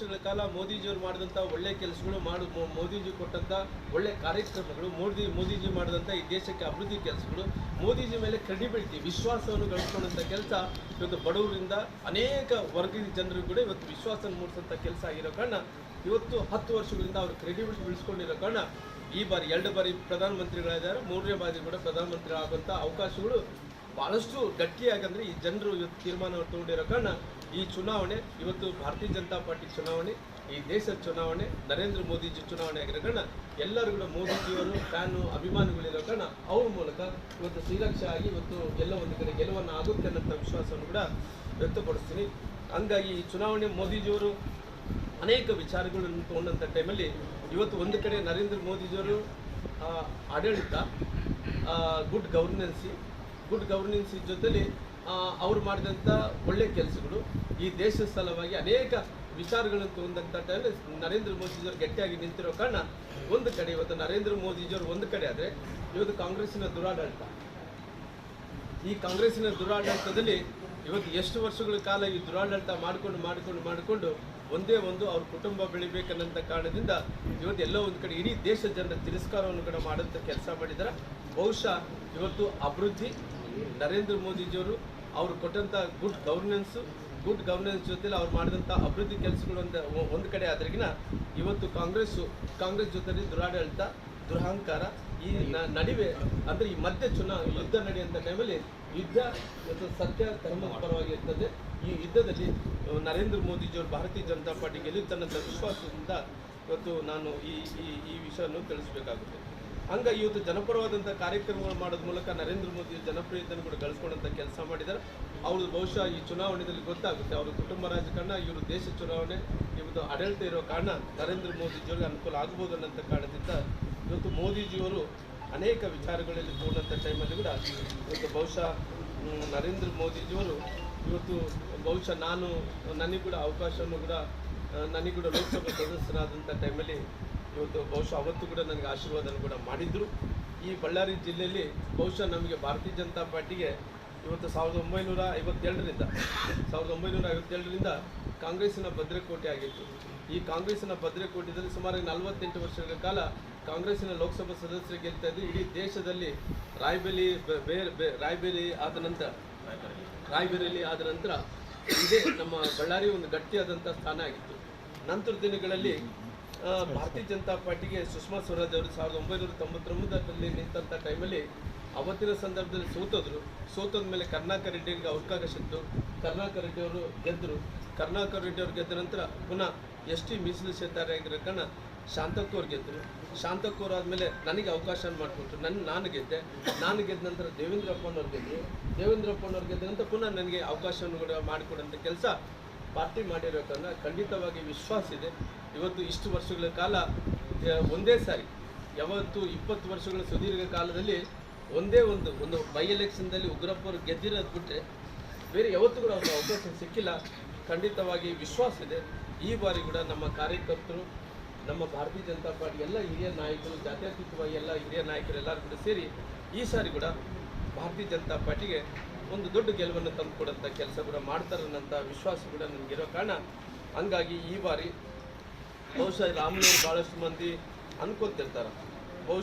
ವರ್ಷಗಳ ಕಾಲ ಮೋದಿಜಿಯವರು ಮಾಡಿದಂಥ ಒಳ್ಳೆ ಕೆಲಸಗಳು ಮಾಡು ಮೋದಿಜಿ ಕೊಟ್ಟಂಥ ಒಳ್ಳೆ ಕಾರ್ಯಕ್ರಮಗಳು, ಮೋದಿ, ಮೋದಿಜಿ ಮಾಡಿದಂಥ ಈ ದೇಶಕ್ಕೆ ಅಭಿವೃದ್ಧಿ ಕೆಲಸಗಳು, ಮೋದಿಜಿ ಮೇಲೆ ಕ್ರೆಡಿಬಿಲಿಟಿ ವಿಶ್ವಾಸವನ್ನು ಗಳಿಸ್ಕೊಂಡಂಥ ಕೆಲಸ ಇವತ್ತು ಬಡವರಿಂದ ಅನೇಕ ವರ್ಗದ ಜನರು ಕೂಡ ಇವತ್ತು ವಿಶ್ವಾಸ ಮೂಡಿಸೋಂಥ ಕೆಲಸ ಆಗಿರೋ ಕಾರಣ ಇವತ್ತು ಹತ್ತು ವರ್ಷಗಳಿಂದ ಅವರು ಕ್ರೆಡಿಬಿಲಿಟಿ ಬೆಳೆಸ್ಕೊಂಡಿರೋ ಕಾರಣ ಈ ಬಾರಿ ಎರಡು ಬಾರಿ ಪ್ರಧಾನಮಂತ್ರಿಗಳಿದ್ದಾರೆ ಮೂರನೇ ಬಾರಿ ಕೂಡ ಪ್ರಧಾನಮಂತ್ರಿ ಆಗುವಂಥ ಅವಕಾಶಗಳು ಭಾಳಷ್ಟು ಗಟ್ಟಿಯಾಗಂದ್ರೆ ಈ ಜನರು ಇವತ್ತು ತೀರ್ಮಾನ ತಗೊಂಡಿರೋ ಕಾರಣ ಈ ಚುನಾವಣೆ, ಇವತ್ತು ಭಾರತೀಯ ಜನತಾ ಪಾರ್ಟಿ ಚುನಾವಣೆ, ಈ ದೇಶದ ಚುನಾವಣೆ, ನರೇಂದ್ರ ಮೋದಿಜಿ ಚುನಾವಣೆ ಆಗಿರೋ ಕಾರಣ ಎಲ್ಲರೂ ಕೂಡ ಮೋದಿಜಿಯವರು, ಫ್ಯಾನು, ಅಭಿಮಾನಿಗಳಿರೋ ಕಾರಣ ಅವ್ರ ಮೂಲಕ ಇವತ್ತು ಶ್ರೀರಕ್ಷ ಆಗಿ ಇವತ್ತು ಎಲ್ಲ ಒಂದು ಕಡೆ ಗೆಲುವನ್ನು ಆಗುತ್ತೆ ಅನ್ನೋಂಥ ವಿಶ್ವಾಸವನ್ನು ಕೂಡ ವ್ಯಕ್ತಪಡಿಸ್ತೀನಿ. ಹಂಗಾಗಿ ಈ ಚುನಾವಣೆ ಮೋದಿಜಿಯವರು ಅನೇಕ ವಿಚಾರಗಳನ್ನು ತಗೊಂಡಂಥ ಟೈಮಲ್ಲಿ ಇವತ್ತು ಒಂದು ಕಡೆ ನರೇಂದ್ರ ಮೋದಿಜಿಯವರು ಆಡಳಿತ ಗುಡ್ ಗವರ್ನೆನ್ಸಿ ಗುಡ್ ಗವರ್ನೆನ್ಸ್ ಜೊತೆಲಿ ಅವ್ರು ಮಾಡಿದಂಥ ಒಳ್ಳೆ ಕೆಲಸಗಳು. ಈ ದೇಶದ ಸಲುವಾಗಿ ಅನೇಕ ವಿಚಾರಗಳನ್ನು ತಗೊಂಡಂಥ ಟೈಮಲ್ಲಿ ನರೇಂದ್ರ ಮೋದಿಜಿಯವರು ಗಟ್ಟಿಯಾಗಿ ನಿಂತಿರೋ ಕಾರಣ ಒಂದು ಕಡೆ ಇವತ್ತು ನರೇಂದ್ರ ಮೋದಿಜಿಯವರು ಒಂದು ಕಡೆ ಆದರೆ ಇವತ್ತು ಕಾಂಗ್ರೆಸ್ಸಿನ ದುರಾಡಳಿತ. ಈ ಕಾಂಗ್ರೆಸ್ಸಿನ ದುರಾಡಳಿತದಲ್ಲಿ ಇವತ್ತು ಎಷ್ಟು ವರ್ಷಗಳ ಕಾಲ ಈ ದುರಾಡಳಿತ ಮಾಡಿಕೊಂಡು ಮಾಡಿಕೊಂಡು ಮಾಡಿಕೊಂಡು ಒಂದೇ ಒಂದು ಅವ್ರ ಕುಟುಂಬ ಬೆಳಿಬೇಕನ್ನಂಥ ಕಾರಣದಿಂದ ಇವತ್ತು ಎಲ್ಲೋ ಒಂದು ಕಡೆ ಇಡೀ ದೇಶದ ಜನರ ತಿರಸ್ಕಾರವನ್ನು ಕೂಡ ಮಾಡುವಂಥ ಕೆಲಸ ಮಾಡಿದ್ದಾರೆ ಬಹುಶಃ ಇವತ್ತು ಅಭಿವೃದ್ಧಿ ನರೇಂದ್ರ ಮೋದಿಜಿಯವರು ಅವರು ಕೊಟ್ಟಂಥ ಗುಡ್ ಗವರ್ನೆನ್ಸ್ ಗುಡ್ ಗವರ್ನೆನ್ಸ್ ಜೊತೆಲಿ ಅವ್ರು ಮಾಡಿದಂಥ ಅಭಿವೃದ್ಧಿ ಕೆಲಸಗಳು ಒಂದು ಒಂದು ಕಡೆ ಆದ್ರಗಿನ ಇವತ್ತು ಕಾಂಗ್ರೆಸ್ಸು ಕಾಂಗ್ರೆಸ್ ಜೊತೆಲಿ ದುರಾಡಳಿತ, ದುರಹಂಕಾರ ಈ ನಡಿವೆ ಅಂದ್ರೆ ಈ ಮಧ್ಯ ಚುನಾವಣೆ ಯುದ್ಧ ನಡೆಯುವಂಥ ಟೈಮಲ್ಲಿ ಯುದ್ಧ ಮತ್ತು ಸತ್ಯ ಧರ್ಮದ ಪರವಾಗಿ ಇರ್ತದೆ. ಈ ಯುದ್ಧದಲ್ಲಿ ನರೇಂದ್ರ ಮೋದಿಜಿಯವರು ಭಾರತೀಯ ಜನತಾ ಪಾರ್ಟಿ ತನ್ನ ವಿಶ್ವಾಸದಿಂದ ಇವತ್ತು ನಾನು ಈ ಈ ಈ ವಿಷಯವನ್ನು ತಿಳಿಸಬೇಕಾಗುತ್ತೆ. ಹಂಗಾಗಿ ಇವತ್ತು ಜನಪರವಾದಂಥ ಕಾರ್ಯಕ್ರಮಗಳು ಮಾಡೋದ್ರ ಮೂಲಕ ನರೇಂದ್ರ ಮೋದಿ ಜನಪ್ರಿಯತೆಯನ್ನು ಕೂಡ ಗಳಿಸ್ಕೊಂಡಂಥ ಕೆಲಸ ಮಾಡಿದ್ದಾರೆ ಅವ್ರದ್ದು ಬಹುಶಃ ಈ ಚುನಾವಣೆಯಲ್ಲಿ ಗೊತ್ತಾಗುತ್ತೆ. ಅವರ ಕುಟುಂಬ ರಾಜಕಾರಣ, ಇವರು ದೇಶ ಚುನಾವಣೆ, ಇವತ್ತು ಆಡಳಿತ ಇರೋ ಕಾರಣ ನರೇಂದ್ರ ಮೋದಿಜಿಯವರಿಗೆ ಅನುಕೂಲ ಆಗ್ಬೋದು ಅನ್ನೋಂಥ ಕಾರಣದಿಂದ ಇವತ್ತು ಮೋದಿಜಿಯವರು ಅನೇಕ ವಿಚಾರಗಳಲ್ಲಿ ತಗೊಂಡಂಥ ಟೈಮಲ್ಲಿ ಕೂಡ ಇವತ್ತು ಬಹುಶಃ ನರೇಂದ್ರ ಮೋದಿಜಿಯವರು ಇವತ್ತು ಬಹುಶಃ ನಾನು, ನನಗೆ ಕೂಡ ಅವಕಾಶವನ್ನು ಕೂಡ, ನನಗೆ ಕೂಡ ಲೋಕಸಭಾ ಸದಸ್ಯರಾದಂಥ ಟೈಮಲ್ಲಿ ಇವತ್ತು ಬಹುಶಃ ಅವತ್ತು ಕೂಡ ನನಗೆ ಆಶೀರ್ವಾದನ ಕೂಡ ಮಾಡಿದ್ರು. ಈ ಬಳ್ಳಾರಿ ಜಿಲ್ಲೆಯಲ್ಲಿ ಬಹುಶಃ ನಮಗೆ ಭಾರತೀಯ ಜನತಾ ಪಾರ್ಟಿಗೆ ಇವತ್ತು ಸಾವಿರದ ಒಂಬೈನೂರ ಐವತ್ತೇಳರಿಂದ ಸಾವಿರದ ಒಂಬೈನೂರ ಐವತ್ತೇಳರಿಂದ ಕಾಂಗ್ರೆಸ್ಸಿನ ಭದ್ರಕೋಟೆ ಆಗಿತ್ತು. ಈ ಕಾಂಗ್ರೆಸ್ಸಿನ ಭದ್ರಕೋಟೆಯಲ್ಲಿ ಸುಮಾರು ನಲವತ್ತೆಂಟು ವರ್ಷಗಳ ಕಾಲ ಕಾಂಗ್ರೆಸ್ಸಿನ ಲೋಕಸಭಾ ಸದಸ್ಯರು ಗೆಲ್ತಾ ಇದ್ದು ಇಡೀ ದೇಶದಲ್ಲಿ ರಾಯ್ಬೆಲಿ ಬೇರೆ ಆದ ನಂತರ ರಾಯ್ಬೆರೇಲಿ ಆದ ನಂತರ ಇದೇ ನಮ್ಮ ಬಳ್ಳಾರಿ ಒಂದು ಗಟ್ಟಿಯಾದಂಥ ಸ್ಥಾನ ಆಗಿತ್ತು. ನಂತರ ದಿನಗಳಲ್ಲಿ ಭಾರತೀಯ ಜನತಾ ಪಾರ್ಟಿಗೆ ಸುಷ್ಮಾ ಸ್ವರಾಜ್ ಅವರು ಸಾವಿರದ ಒಂಬೈನೂರ ತೊಂಬತ್ತೊಂಬತ್ತರಲ್ಲಿ ನಿಂತಂಥ ಟೈಮಲ್ಲಿ ಅವತ್ತಿನ ಸಂದರ್ಭದಲ್ಲಿ ಸೋತದ್ರು. ಸೋತದ ಮೇಲೆ ಕರ್ನಾಕರ ರೆಡ್ಡಿಗೆ ಅವಕಾಶ ಇತ್ತು ಕರ್ನಾಟಕ ರೆಡ್ಡಿ ಅವರು ಗೆದ್ದರು ಕರ್ನಾಟಕ ರೆಡ್ಡಿ ಅವರು ಗೆದ್ದ ನಂತರ ಪುನಃ ಎಸ್ ಟಿ ಮೀಸಲು ಆಗಿರೋ ಕಾರಣ ಶಾಂತಕ್ಕವ್ರು ಗೆದ್ದರು ಶಾಂತಕ್ಕವ್ರು ಆದಮೇಲೆ ನನಗೆ ಅವಕಾಶ ಮಾಡಿಕೊಟ್ರು. ನನ್ನ ನಾನು ಗೆದ್ದೆ. ನಾನು ಗೆದ್ದ ನಂತರ ದೇವೇಂದ್ರಪ್ಪನವ್ರು ಗೆದ್ದರು ದೇವೇಂದ್ರಪ್ಪನವ್ರು ಗೆದ್ದ ನಂತರ ಪುನಃ ನನಗೆ ಅವಕಾಶವನ್ನು ಕೂಡ ಮಾಡಿಕೊಡೋಂಥ ಕೆಲಸ ಪಾರ್ಟಿ ಮಾಡಿರೋ ಕಾರಣ ಖಂಡಿತವಾಗಿ ವಿಶ್ವಾಸ ಇದೆ. ಇವತ್ತು ಇಷ್ಟು ವರ್ಷಗಳ ಕಾಲ ಒಂದೇ ಸಾರಿ, ಯಾವತ್ತು ಇಪ್ಪತ್ತು ವರ್ಷಗಳ ಸುದೀರ್ಘ ಕಾಲದಲ್ಲಿ ಒಂದೇ ಒಂದು ಒಂದು ಬೈ ಎಲೆಕ್ಷನ್ದಲ್ಲಿ ಉಗ್ರಪ್ಪರು ಗೆದ್ದಿರೋದು ಬಿಟ್ಟರೆ ಬೇರೆ ಯಾವತ್ತೂ ಕೂಡ ಅವ್ರಿಗೆ ಅವಕಾಶ ಸಿಕ್ಕಿಲ್ಲ. ಖಂಡಿತವಾಗಿ ವಿಶ್ವಾಸ ಇದೆ. ಈ ಬಾರಿ ಕೂಡ ನಮ್ಮ ಕಾರ್ಯಕರ್ತರು, ನಮ್ಮ ಭಾರತೀಯ ಜನತಾ ಪಾರ್ಟಿ ಎಲ್ಲ ಹಿರಿಯ ನಾಯಕರು, ಜಾತ್ಯತೀತವಾಗಿ ಎಲ್ಲ ಹಿರಿಯ ನಾಯಕರು ಎಲ್ಲರೂ ಕೂಡ ಸೇರಿ ಈ ಸಾರಿ ಕೂಡ ಭಾರತೀಯ ಜನತಾ ಪಾರ್ಟಿಗೆ ಒಂದು ದೊಡ್ಡ ಗೆಲುವನ್ನು ತಂದುಕೊಡಂಥ ಕೆಲಸ ಕೂಡ ಮಾಡ್ತಾರೆ ಅನ್ನೋಂಥ ವಿಶ್ವಾಸ ಕೂಡ ನನಗಿರೋ ಕಾರಣ, ಹಂಗಾಗಿ ಈ ಬಾರಿ ಬಹುಶಃ ರಾಮನವರು ಭಾಳಷ್ಟು ಮಂದಿ ಅನ್ಕೊತಿರ್ತಾರೆ.